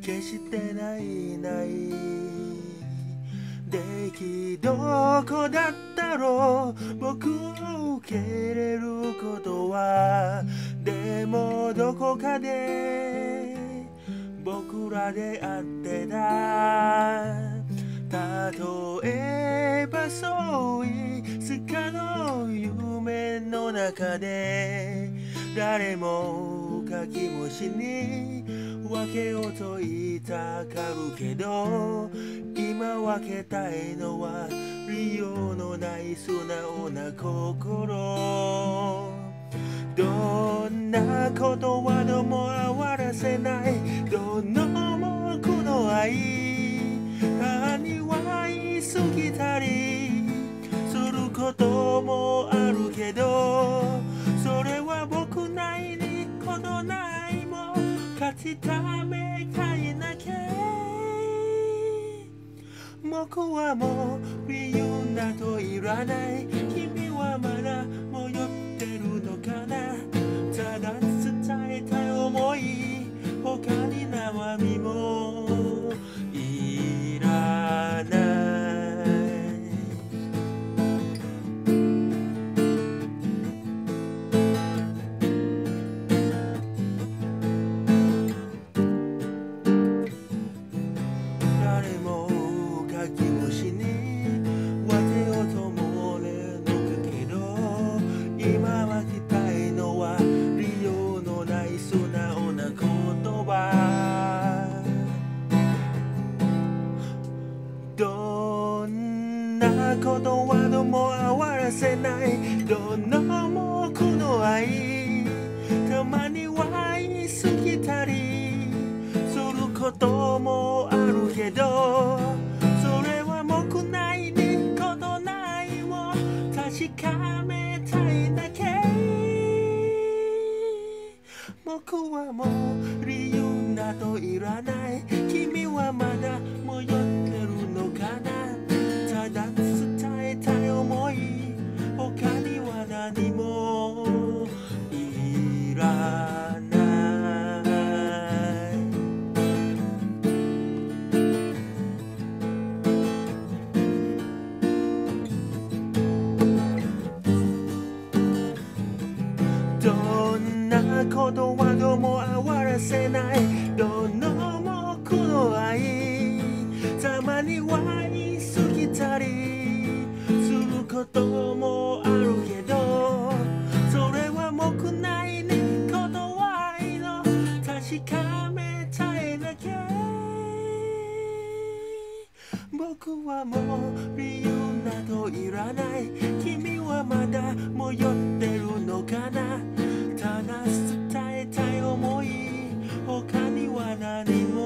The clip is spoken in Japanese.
決してないない出来どこだったろう。僕を受け入れることは。でもどこかで僕らで会ってた例えばそういつかの夢の中で誰も書きもしにけようと言いたがるけど今分けたいのは利用のない素直な心。どんなことはども終わらせない。どのもこの愛。には言い過ぎたり。勝ちためたいなけ。僕はもう理由などいらない。君はまだ迷ってるのかな。ただ伝えたい思い。他に生身も今はきたいのは理由のない素直な言葉。どんなことはども終わらせない。どのもこの愛。たまには言い過ぎたり。することもあるけど。それは僕なりに。ことないを確かめ僕はもう理由などいらない。君はまだ迷ってるのかな。ただ伝えたい思い。他には何もいらない。どんなことはせないどのもこの愛。たまには言い過ぎたりすることもあるけどそれは僕なりにこの愛の確かめたいだけ。僕はもう理由などいらない。君はまだ迷ってるのかな。ただ running